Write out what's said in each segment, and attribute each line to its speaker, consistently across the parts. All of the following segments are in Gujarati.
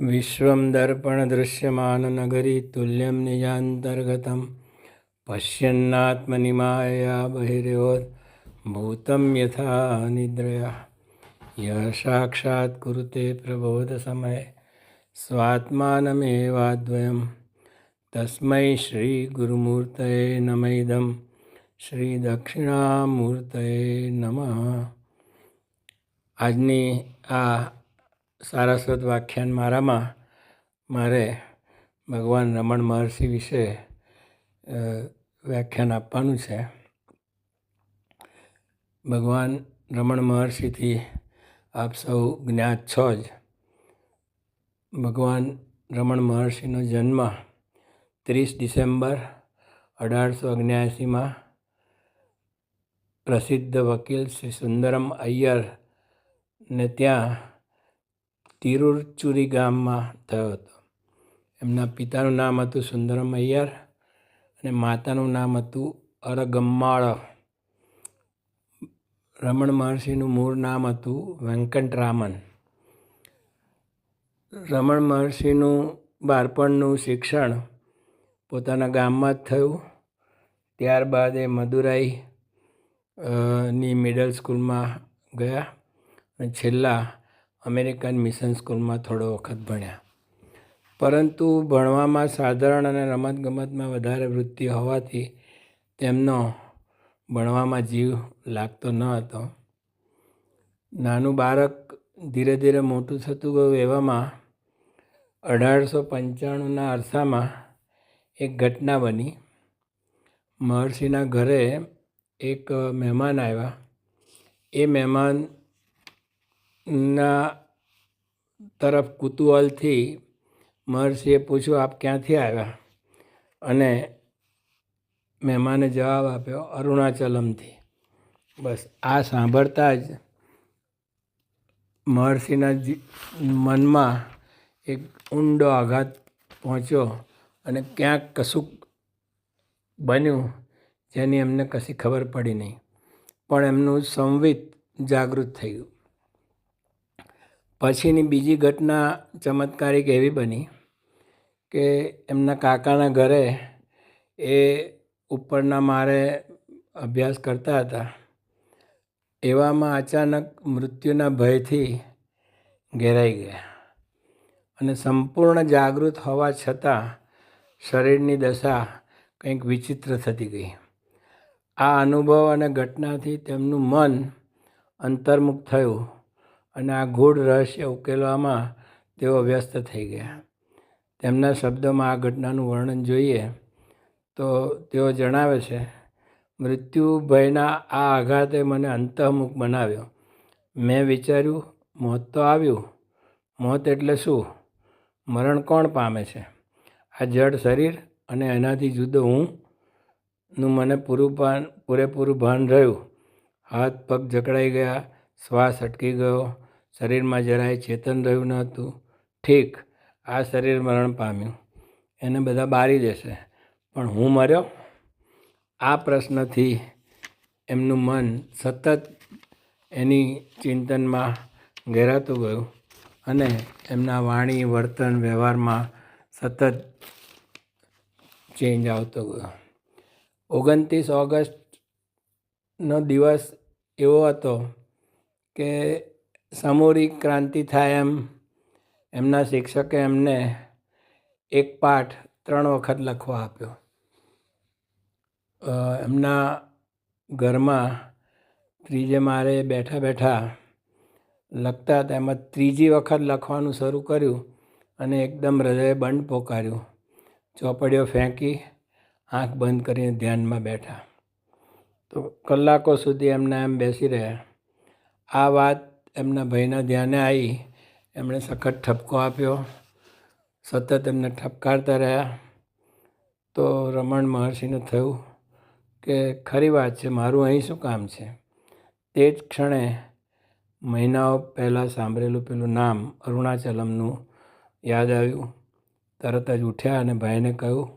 Speaker 1: વિશ્વમ દર્પણ દૃશ્યમાન નગરી તુલ્યમ નિજાંતર્ગતમ પશ્યન્નાત્મની માયા બહિર્યોત ભૂતમ યથા નિદ્રયા ય સાક્ષાત કુરુતે પ્રબોધ સમયે સ્વાત્માનમેવાદ્વયમ તસ્મૈ શ્રી ગુરુમૂર્તયે નમૈદમ શ્રી દક્ષિણામૂર્તયે નમઃ આજની આ સારસ્વત વ્યાખ્યાન મારામાં મારે ભગવાન રમણ મહર્ષિ વિશે વ્યાખ્યાન આપવાનું છે. ભગવાન રમણ મહર્ષિથી આપ સૌ જ્ઞાત છો જ. ભગવાન રમણ મહર્ષિનો જન્મ ત્રીસ ડિસેમ્બર અઢારસો ઓગણ્યાએંસીમાં પ્રસિદ્ધ વકીલ શ્રી સુંદરમ અય્યર ને ત્યાં તિરુચુરી ગામમાં થયો હતો. એમના પિતાનું નામ હતું સુંદરમ અય્યર અને માતાનું નામ હતું અરગમ્માળ. રમણ મહર્ષિનું મૂળ નામ હતું વેંકટરામન. રમણ મહર્ષિનું બાળપણનું શિક્ષણ પોતાના ગામમાં જ થયું. ત્યારબાદ એ મદુરાઈ ની મિડલ સ્કૂલમાં ગયા અને છેલ્લા અમેરિકન મિશન સ્કૂલમાં થોડો વખત ભણ્યા. પરંતુ ભણવામાં સાધારણ અને રમતગમતમાં વધારે વૃત્તિ હોવાથી તેમનો ભણવામાં જીવ લાગતો ન હતો. નાનું બાળક ધીરે ધીરે મોટું થતું ગયું એવામાં અઢારસો પંચાણુંના અરસામાં એક ઘટના બની. મહર્ષિના ઘરે એક મહેમાન આવ્યા. એ મહેમાનના તરફ કુતૂહલથી મહર્ષિએ પૂછ્યું, આપ ક્યાંથી આવ્યા? અને મહેમાને જવાબ આપ્યો, અરુણાચલમથી. બસ, આ સાંભળતા જ મહર્ષિના મનમાં એક ઊંડો આઘાત પહોંચ્યો અને ક્યાંક કશુંક બન્યું જેની એમને કશી ખબર પડી નહીં. પણ એમનું સંવિત જાગૃત થઈ ગયું. પછીની બીજી ઘટના ચમત્કારિક એવી બની કે એમના કાકાના ઘરે એ ઉપરના મારે અભ્યાસ કરતા હતા. એવામાં અચાનક મૃત્યુના ભયથી ઘેરાઈ ગયા અને સંપૂર્ણ જાગૃત હોવા છતાં શરીરની દશા કંઈક વિચિત્ર થતી ગઈ. આ અનુભવ અને ઘટનાથી તેમનું મન અંતર્મુખ થયું. અને આ ગૂઢ રહસ્ય ઉકેલવામાં તેઓ વ્યસ્ત થઈ ગયા. તેમના શબ્દોમાં આ ઘટનાનું વર્ણન જોઈએ તો તેઓ જણાવે છે, મૃત્યુ ભયના આ આઘાતે મને અંતઃમુખ બનાવ્યો. મેં વિચાર્યું, મોત તો આવ્યું. મોત એટલે શું? મરણ કોણ પામે છે? આ જડ શરીર અને એનાથી જુદો હું? નું મને પૂરું ભાન પૂરેપૂરું ભાન રહ્યું. હાથ પગ જકડાઈ ગયા, શ્વાસ અટકી ગયો શરીરમાં જરાય ચેતન રહ્યું ન હતું. ઠીક, આ શરીર મરણ પામ્યું. એને બધા બારી દેશે. પણ હું મર્યો? આ પ્રશ્નથી એમનું મન સતત એની ચિંતનમાં ઘેરાતું ગયું અને એમના વાણી, વર્તન, વ્યવહારમાં સતત ચેન્જ આવતો ગયો. ઓગણત્રીસ ઓગસ્ટનો દિવસ એવો હતો કે સામૂહિક ક્રાંતિ થાય એમ, એમના શિક્ષકે એમને એક પાઠ ત્રણ વખત લખવા આપ્યો. એમના ઘરમાં ત્રીજે મારે બેઠા બેઠા લખતા હતા એમાં ત્રીજી વખત લખવાનું શરૂ કર્યું અને એકદમ હૃદય બંધ પોકાર્યું. ચોપડીઓ ફેંકી આંખ બંધ કરીને ધ્યાનમાં બેઠા. તો કલાકો સુધી એમના એમ બેસી રહ્યા. આ વાત એમના ભાઈના ધ્યાને આવી એમણે સખત ઠપકો આપ્યો. સતત એમને ઠપકારતા રહ્યા. તો રમણ મહર્ષિને થયું કે, ખરી વાત છે, મારું અહીં શું કામ છે? તે જ ક્ષણે મહિનાઓ પહેલાં સાંભળેલું પેલું નામ અરુણાચલમનું યાદ આવ્યું. તરત જ ઉઠ્યા અને ભાઈને કહ્યું,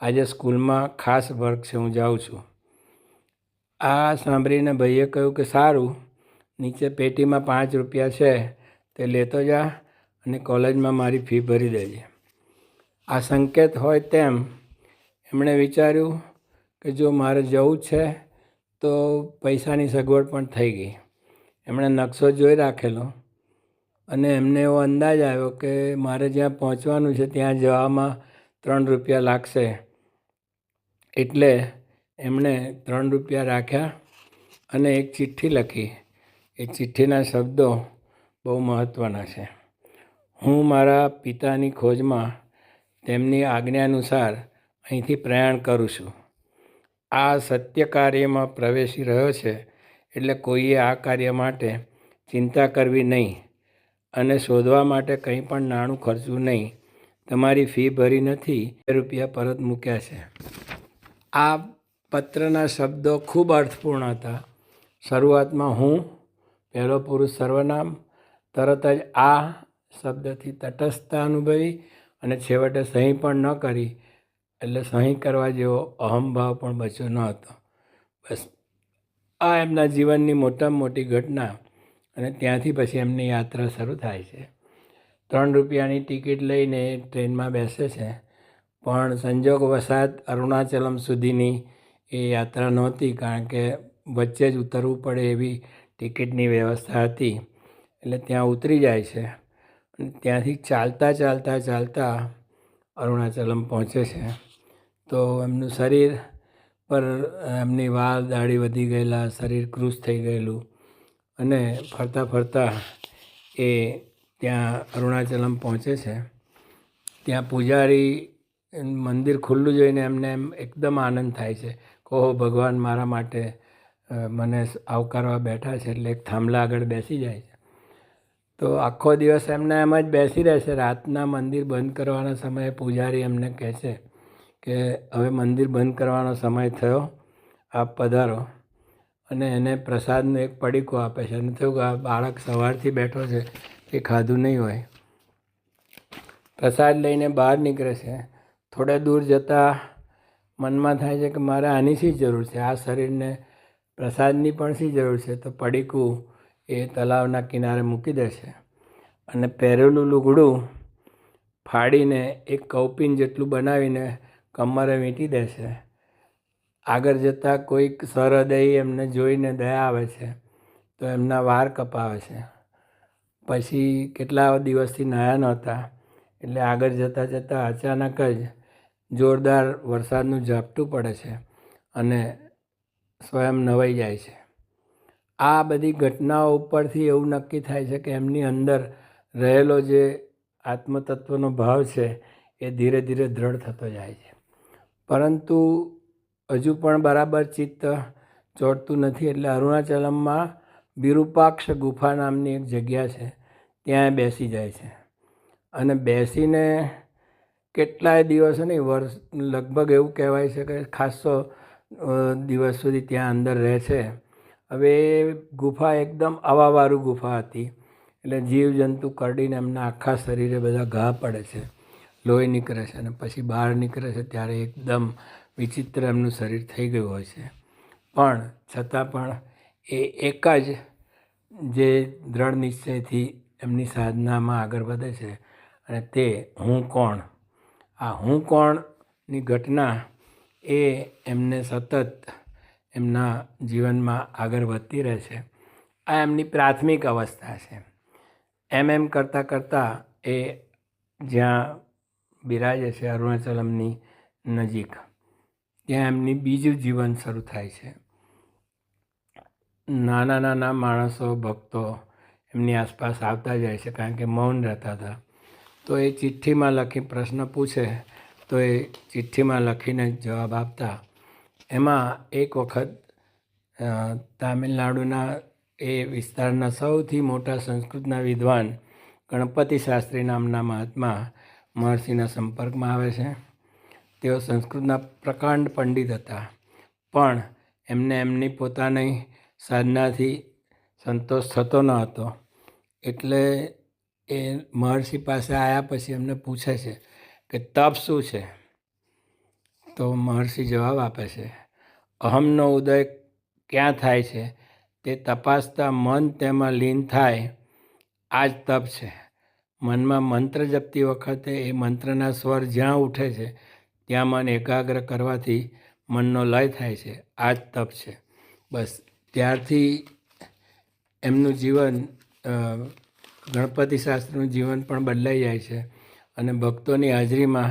Speaker 1: આજે સ્કૂલમાં ખાસ વર્ક છે, હું જાઉં છું. આ સાંભળીને ભાઈએ કહ્યું કે, સારું નીચે પેટીમાં પાંચ રૂપિયા છે, તે લેતો જા અને કોલેજમાં મારી ફી ભરી દેજે. આ સંકેત હોય તેમ એમણે વિચાર્યું કે જો મારે જવું છે, તો પૈસાની સગવડ પણ થઈ ગઈ. એમણે નકશો જોઈ રાખેલો અને એમને એવો અંદાજ આવ્યો કે મારે જ્યાં પહોંચવાનું છે, ત્યાં જવામાં ત્રણ રૂપિયા લાગશે. એટલે એમણે ત્રણ રૂપિયા રાખ્યા અને એક ચિઠ્ઠી લખી. એ ચિઠ્ઠીના શબ્દો બહુ મહત્ત્વના છે. હું મારા પિતાની ખોજમાં તેમની આજ્ઞા અનુસાર અહીંથી પ્રયાણ કરું છું. આ સત્ય કાર્યમાં પ્રવેશી રહ્યો છે એટલે કોઈએ આ કાર્ય માટે ચિંતા કરવી નહીં અને શોધવા માટે કંઈ પણ નાણું ખર્ચવું નહીં. તમારી ફી ભરી નથી, બે રૂપિયા પરત મૂક્યા છે. આ પત્રના શબ્દો ખૂબ અર્થપૂર્ણ હતા. શરૂઆતમાં હું પહેલો પુરુષ સર્વનામ, તરત જ આ શબ્દથી તટસ્થતા અનુભવી અને છેવટે સહી પણ ન કરી, એટલે સહી કરવા જેવો અહમભાવ પણ બચ્યો ન હતો. બસ, આ એમના જીવનની મોટામાં મોટી ઘટના અને ત્યાંથી પછી એમની યાત્રા શરૂ થાય છે. ત્રણ રૂપિયાની ટિકિટ લઈને ટ્રેનમાં બેસે છે, પણ સંજોગ વસાત અરુણાચલમ સુધીની એ યાત્રા નહોતી, કારણ કે વચ્ચે જ ઉતરવું પડે એવી ટિકિટની વ્યવસ્થા હતી એટલે ત્યાં ઉતરી જાય છે અને ત્યાંથી ચાલતા ચાલતા ચાલતા અરુણાચલમ પહોંચે છે. તો એમનું શરીર પર એમની વાળ દાઢી વધી ગયેલા, શરીર કૃશ થઈ ગયેલું અને ફરતા ફરતા એ ત્યાં અરુણાચલમ પહોંચે છે. ત્યાં પૂજારી મંદિર ખુલ્લું જોઈને એમને એમ એકદમ આનંદ થાય છે. કહો ભગવાન મારા માટે મને આવકારવા બેઠા છે એટલે એક થાંભલા આગળ બેસી જાય છે. તો આખો દિવસ એમને એમ જ બેસી રહે છે. રાતના મંદિર બંધ કરવાના સમયે પૂજારી એમને કહે છે કે હવે મંદિર બંધ કરવાનો સમય થયો, આપ પધારો. અને એને પ્રસાદનું એક પડીકું આપે છે. અને થયું કે આ બાળક સવારથી બેઠો છે એ ખાધું નહીં હોય. પ્રસાદ લઈને બહાર નીકળે છે. થોડે દૂર જતાં મનમાં થાય છે કે મારે આની શી જરૂર છે? આ શરીરને પ્રસાદની પણ શી જરૂર છે? તો પડીકું એ તલાવના કિનારે મૂકી દે છે અને પહેરેલું લુગડું ફાડીને એક કૌપિન જેટલું બનાવીને કમરે વીંટી દે છે આગળ જતાં કોઈક સહૃદયી એમને જોઈને દયા આવે છે, તો એમના વાર કપાવે છે. પછી કેટલા દિવસથી નયા નહોતા, એટલે આગળ જતાં જતાં અચાનક જ જોરદાર વરસાદનું ઝાપટું પડે છે અને સ્વયં નવાઈ જાય છે. આ બધી ઘટનાઓ ઉપરથી એવું નક્કી થાય છે કે એમની અંદર રહેલો જે આત્મતત્વનો ભાવ છે એ ધીરે ધીરે દ્રઢ થતો જાય છે. પરંતુ હજુ પણ બરાબર ચિત્ત ચોટતું નથી એટલે અરુણાચલમમાં વિરૂપાક્ષ ગુફા નામની એક જગ્યા છે, ત્યાં બેસી જાય છે. અને બેસીને કેટલાય દિવસો નહીં, વર્ષ, લગભગ એવું કહેવાય છે કે ખાસો દિવસ સુધી ત્યાં અંદર રહે છે. હવે ગુફા એકદમ હવાવાળું ગુફા હતી. એટલે જીવજંતુ કરડીને એમના આખા શરીરે બધા ઘા પડે છે. લોહી નીકળે છે અને પછી બહાર નીકળે છે ત્યારે એકદમ વિચિત્ર એમનું શરીર થઈ ગયું હોય છે. પણ છતાં પણ એ એક જ જે દ્રઢ નિશ્ચયથી એમની સાધનામાં આગળ વધે છે અને તે હું કોણ? આ હું કોણની ઘટના એ એમને સતત એમના જીવનમાં આગળ વધતી રહે છે. આ એમની પ્રાથમિક અવસ્થા છે. એમ એમ કરતાં કરતાં એ જ્યાં બિરાજે છે અરુણાચલમની નજીક, ત્યાં એમની બીજું જીવન શરૂ થાય છે. નાના નાના માણસો, ભક્તો એમની આસપાસ આવતા જાય છે કારણ કે મૌન રહેતા હતા. તો એ ચિઠ્ઠીમાં લખી પ્રશ્ન પૂછે તો એ ચિઠ્ઠીમાં લખીને જવાબ આપતા. એમાં એક વખત તામિલનાડુના એ વિસ્તારના સૌથી મોટા સંસ્કૃતના વિદ્વાન ગણપતિ શાસ્ત્રી નામના મહાત્મા મહર્ષિના સંપર્કમાં આવે છે. તેઓ સંસ્કૃતના પ્રકાંડ પંડિત હતા, પણ એમને એમની પોતાની સાધનાથી સંતોષ થતો ન હતો. એટલે એ મહર્ષિ પાસે આવ્યા પછી એમને પૂછે છે કે તપ શું છે? તો મહર્ષિ જવાબ આપે છે, અહમનો ઉદય ક્યાં થાય છે? તે તપાસતા મન તેમાં લીન થાય. આ જ તપ છે. મનમાં મંત્ર જપતી વખતે એ મંત્રના સ્વર જ્યાં ઉઠે છે, ત્યાં મન એકાગ્ર કરવાથી મનનો લય થાય છે. આ જ તપ છે. બસ, ત્યારથી એમનું જીવન ગણપતિ શાસ્ત્રનું જીવન પણ બદલાઈ જાય છે. અને ભક્તોની હાજરીમાં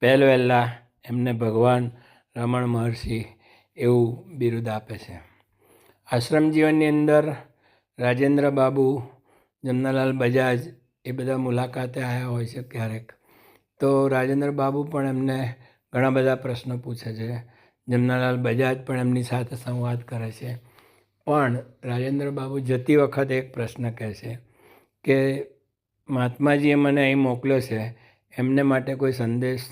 Speaker 1: પહેલ વહેલા એમને ભગવાન રમણ મહર્ષિ એવું બિરુદ આપે છે. આશ્રમ જીવનની અંદર રાજેન્દ્ર બાબુ, જમનાલાલ બજાજ એ બધા મુલાકાતે આવ્યા હોય છે ક્યારેક. તો રાજેન્દ્ર બાબુ પણ એમને ઘણા બધા પ્રશ્નો પૂછે છે. જમનાલાલ બજાજ પણ એમની સાથે સંવાદ કરે છે. પણ રાજેન્દ્ર બાબુ જતી વખતે એક પ્રશ્ન કહે છે કે મહાત્માજીએ મને અહીં મોકલ્યો છે. એમને માટે કોઈ સંદેશ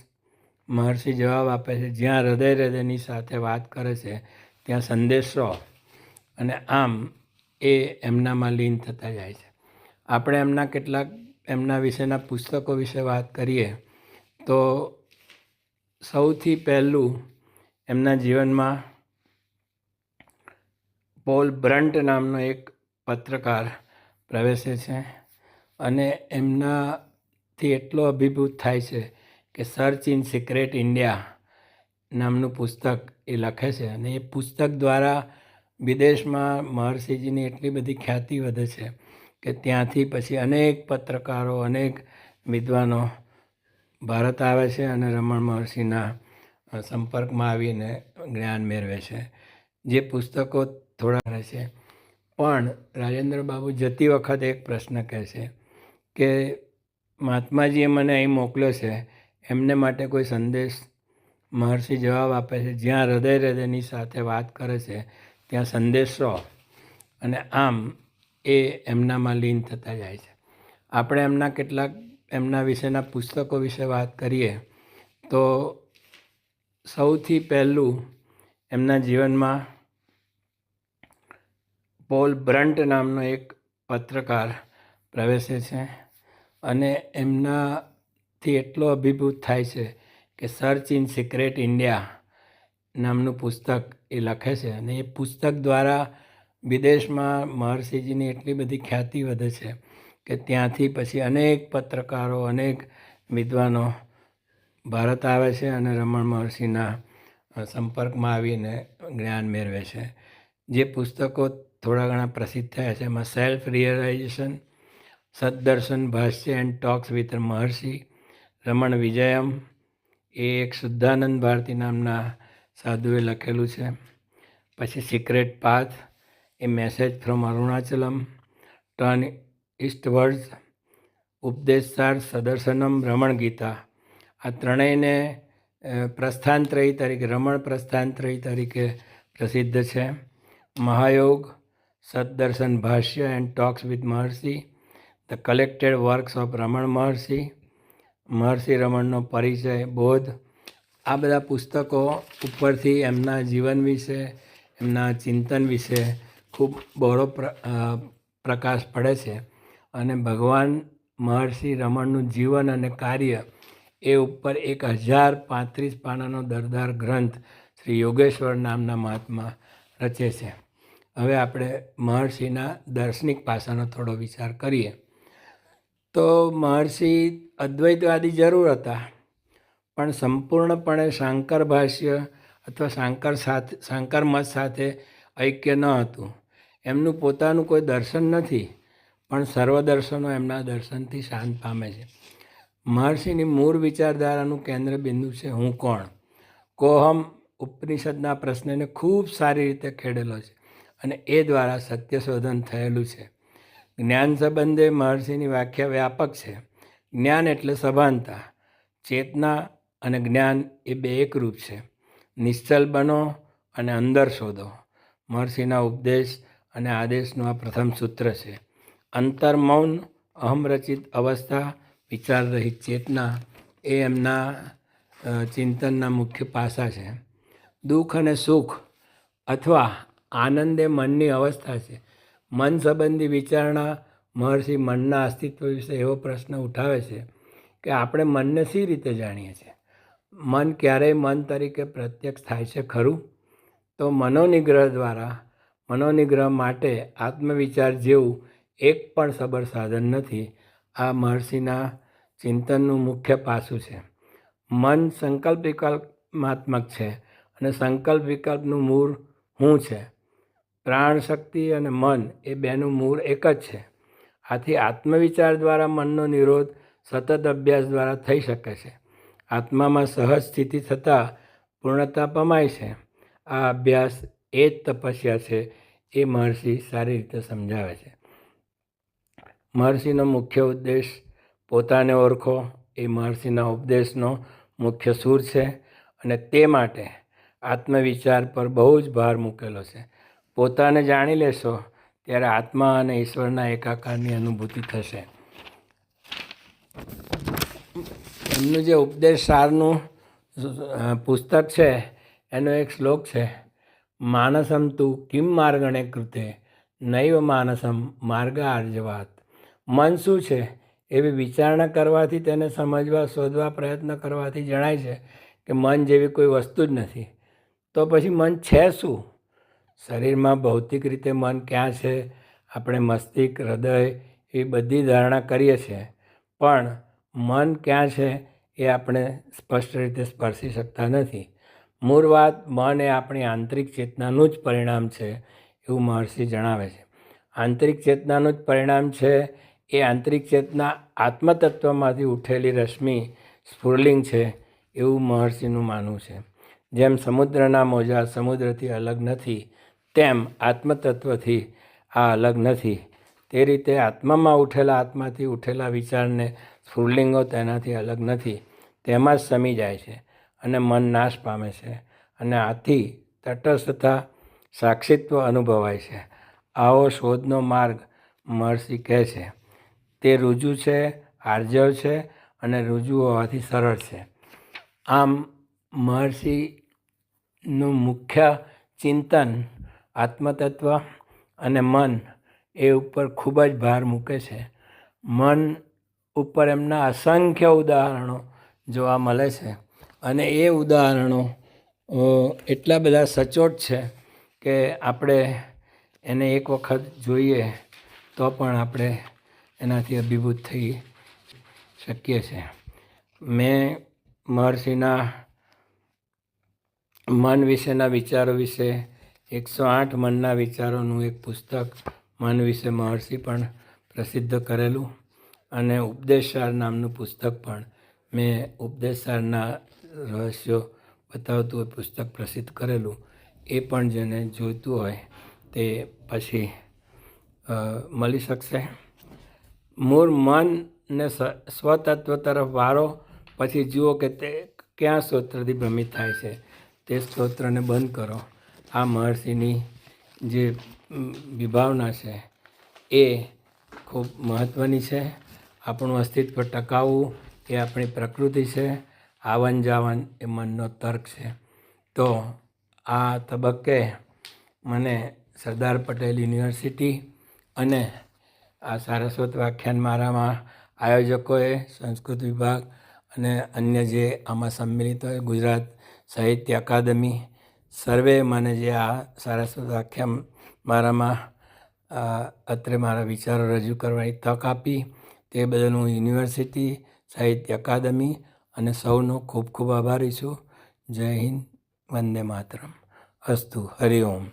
Speaker 1: મહર્ષિ જવાબ આપે છે. જ્યાં હૃદય હૃદયની સાથે વાત કરે છે, ત્યાં સંદેશો અને આમ એ એમનામાં લીન થતા જાય છે. આપણે એમના કેટલાક, એમના વિશેના પુસ્તકો વિશે વાત કરીએ, તો સૌથી પહેલું એમના જીવનમાં પોલ બ્રન્ટ નામનો એક પત્રકાર પ્રવેશે છે. અને એમનાથી એટલો અભિભૂત થાય છે કે સર્ચ ઇન સિક્રેટ ઇન્ડિયા નામનું પુસ્તક એ લખે છે. અને એ પુસ્તક દ્વારા વિદેશમાં મહર્ષિજીની એટલી બધી ખ્યાતિ વધે છે કે ત્યાંથી પછી અનેક પત્રકારો, અનેક વિદ્વાનો ભારત આવે છે અને રમણ મહર્ષિના સંપર્કમાં આવીને જ્ઞાન મેળવે છે. જે પુસ્તકો થોડા રહે છે. પણ રાજેન્દ્ર બાબુ જતી વખતે એક પ્રશ્ન કહે છે. કે મહાત્માજીએ મને અહીં મોકલ્યો છે, એમને માટે કોઈ સંદેશ મહર્ષિ જવાબ આપે છે, જ્યાં હૃદય હૃદયની સાથે વાત કરે છે, ત્યાં સંદેશો અને આમ એ એમનામાં લીન થતા જાય છે. આપણે એમના કેટલાક, એમના વિશેના પુસ્તકો વિશે વાત કરીએ, તો સૌથી પહેલું એમના જીવનમાં પોલ બ્રન્ટ નામનો એક પત્રકાર પ્રવેશે છે અને એમનાથી એટલો અભિભૂત થાય છે કે સર્ચ ઇન સિક્રેટ ઇન્ડિયા નામનું પુસ્તક એ લખે છે અને એ પુસ્તક દ્વારા વિદેશમાં મહર્ષિજીની એટલી બધી ખ્યાતિ વધે છે કે ત્યાંથી પછી અનેક પત્રકારો, અનેક વિદ્વાનો ભારત આવે છે અને રમણ મહર્ષિના સંપર્કમાં આવીને જ્ઞાન મેળવે છે. જે પુસ્તકો થોડા ઘણા પ્રસિદ્ધ થયા છે, એમાં self realisation Saddarshan Bhashya and talks with Maharshi Raman Vijayam. એ એક શુદ્ધાનંદ ભારતી નામના સાધુએ લખેલું છે. પછી secret path a message from Arunachalam. Turn eastwards Upadeshsar Saddarshanam Raman Gita. આ ત્રણેયને પ્રસ્થાનત્રયી તરીકે, રમણ પ્રસ્થાનત્રયી તરીકે પ્રસિદ્ધ છે. Mahayog Saddarshan Bhashya and talks with Maharshi the collected works of Raman Maharshi Maharshi રમણનો પરિચય, બોધ, આ બધા પુસ્તકો ઉપરથી એમના જીવન વિશે, એમના ચિંતન વિશે ખૂબ બહોળો પ્ર પ્રકાશ પડે છે. અને ભગવાન મહર્ષિ રમણનું જીવન અને કાર્ય એ ઉપર એક હજાર પાંત્રીસ પાનાનો દરદાર ગ્રંથ શ્રી યોગેશ્વર નામના મહાત્મા રચે છે. હવે આપણે મહર્ષિના દાર્શનિક પાસાનો થોડો વિચાર કરીએ. તો મહર્ષિ અદ્વૈતવાદી જરૂર હતા. પણ સંપૂર્ણપણે શાંકર ભાષ્ય અથવા શાંકર સાથે શાંકર મત સાથે ઐક્ય ન હતું. એમનું પોતાનું કોઈ દર્શન નથી, પણ સર્વ દર્શનો એમના દર્શનથી શાંત પામે છે. મહર્ષિની મૂળ વિચારધારાનું કેન્દ્ર બિંદુ છે હું કોણ? કોહમ ઉપનિષદના પ્રશ્નને ખૂબ સારી રીતે ખેડેલો છે અને એ દ્વારા સત્યશોધન થયેલું છે. જ્ઞાન સંબંધે મહર્ષિની વ્યાખ્યા વ્યાપક છે. જ્ઞાન એટલે સભાનતા, ચેતના અને જ્ઞાન એ બે એકરૂપ છે. નિશ્ચલ બનો અને અંદર શોધો. મહર્ષિના ઉપદેશ અને આદેશનું આ પ્રથમ સૂત્ર છે. અંતર મૌન અહમરચિત અવસ્થા વિચારરહિત ચેતના એ એમના ચિંતનના મુખ્ય પાસા છે. દુઃખ અને સુખ અથવા આનંદ મનની અવસ્થા છે. મન સંબંધી વિચારણા મહર્ષિ મનના અસ્તિત્વ વિશે એવો પ્રશ્ન ઉઠાવે છે કે આપણે મનને સી રીતે જાણીએ છીએ? મન ક્યારેય મન તરીકે પ્રત્યક્ષ થાય છે ખરું? તો મનોનિગ્રહ દ્વારા, મનોનિગ્રહ માટે આત્મવિચાર જેવું એક પણ સબર સાધન નથી, આ મહર્ષિના ચિંતનનું મુખ્ય પાસું છે. મન સંકલ્પ વિકલ્પમાત્મક છે અને સંકલ્પ વિકલ્પનું મૂળ હું છે. પ્રાણ શક્તિ અને મન એ બેનું મૂળ એક જ છે. આથી આત્મવિચાર દ્વારા મનનો નિરોધ સતત અભ્યાસ દ્વારા થઈ શકે છે. આત્મામાં સહજ સ્થિતિ થતાં પૂર્ણતા પમાય છે. આ અભ્યાસ એ જ તપસ્યા છે એ મહર્ષિ સારી રીતે સમજાવે છે. મહર્ષિનો મુખ્ય ઉદ્દેશ પોતાને ઓળખો એ મહર્ષિના ઉપદેશનો મુખ્ય સૂર છે અને તે માટે આત્મવિચાર પર બહુ જ ભાર મૂકેલો છે. પોતાને જાણી લેશો, ત્યારે આત્મા અને ઈશ્વરના એકાકારની અનુભૂતિ થશે. એમનું જે ઉપદેશ સારનું પુસ્તક છે, એનો એક શ્લોક છે, માનસમ તું કિમ માર્ગણે કૃતે? નૈવ માનસમ માર્ગ આર્જવાત. મન શું છે? એવી વિચારણા કરવાથી તેને સમજવા, શોધવા પ્રયત્ન કરવાથી જણાય છે કે મન જેવી કોઈ વસ્તુ જ નથી. તો પછી મન છે શું? શરીરમાં ભૌતિક રીતે મન ક્યાં છે, આપણે મસ્તિષ્ક, હૃદય એ બધી ધારણા કરીએ છીએ પણ મન ક્યાં છે એ આપણે સ્પષ્ટ રીતે સ્પર્શી શકતા નથી. મૂળ વાત, મન એ આપણી આંતરિક ચેતનાનું જ પરિણામ છે એવું મહર્ષિ જણાવે છે. આંતરિક ચેતનાનું જ પરિણામ છે એ આંતરિક ચેતના આત્મતત્વમાંથી ઉઠેલી રશ્મિ સ્ફુર્લિંગ છે એવું મહર્ષિનું માનવું છે. જેમ સમુદ્રના મોજા સમુદ્રથી અલગ નથી તેમ આત્મતત્વથી આ અલગ નથી. તે રીતે આત્મામાં ઉઠેલા, આત્માથી ઉઠેલા વિચારને સ્ફુરલિંગો તેનાથી અલગ નથી. તેમાં જ સમી જાય છે અને મન નાશ પામે છે અને આથી તટસ્થતા, સાક્ષિત્વ અનુભવાય છે. આવો શોધનો માર્ગ મહર્ષિ કહે છે, તે રુજુ છે, આર્જવ છે અને રુજુ હોવાથી સરળ છે. આમ મહર્ષિનું મુખ્ય ચિંતન આત્મતત્વ અને મન એ ઉપર ખૂબ જ ભાર મૂકે છે. મન ઉપર એમના અસંખ્ય ઉદાહરણો જોવા મળે છે અને એ ઉદાહરણો એટલા બધા સચોટ છે કે આપણે એને એક વખત જોઈએ તો પણ આપણે એનાથી અભિભૂત થઈ શકીએ છીએ. મેં મહર્ષિના મન વિશેના વિચારો વિશે એકસો આઠ મનના વિચારોનું એક પુસ્તક મન વિશે મહર્ષિ પણ પ્રસિદ્ધ કરેલું અને ઉપદેશસાર નામનું પુસ્તક પણ મેં ઉપદેશસારના રહસ્યો બતાવતું એ પુસ્તક પ્રસિદ્ધ કરેલું, એ પણ જેને જોઈતું હોય તે પછી મળી શકશે. મૂળ મન ને સ્વતત્વ તરફ વારો પછી જુઓ કે તે ક્યાં સ્ત્રોત્રથી ભ્રમિત થાય છે, તે સ્ત્રોત્રને બંધ કરો. આ મહર્ષિની જે વિભાવના છે, એ ખૂબ મહત્ત્વની છે. આપણું અસ્તિત્વ ટકાવવું એ આપણી પ્રકૃતિ છે. આવન જાવન એ મનનો તર્ક છે. તો આ તબક્કે મને સરદાર પટેલ યુનિવર્સિટી અને આ સારસ્વત વ્યાખ્યાન મારામાં આયોજકોએ, સંસ્કૃત વિભાગ અને અન્ય જે આમાં સંમિલિત હોય ગુજરાત સાહિત્ય અકાદમી સર્વે મને જે આ સારસ્વત વ્યાખ્યાન મારામાં અત્રે મારા વિચારો રજૂ કરવાની તક આપી. તે બદલ હું યુનિવર્સિટી, સાહિત્ય અકાદમી અને સૌનો ખૂબ ખૂબ આભારી છું. જય હિન્દ, વંદે માતરમ. અસ્તુ હરિઓમ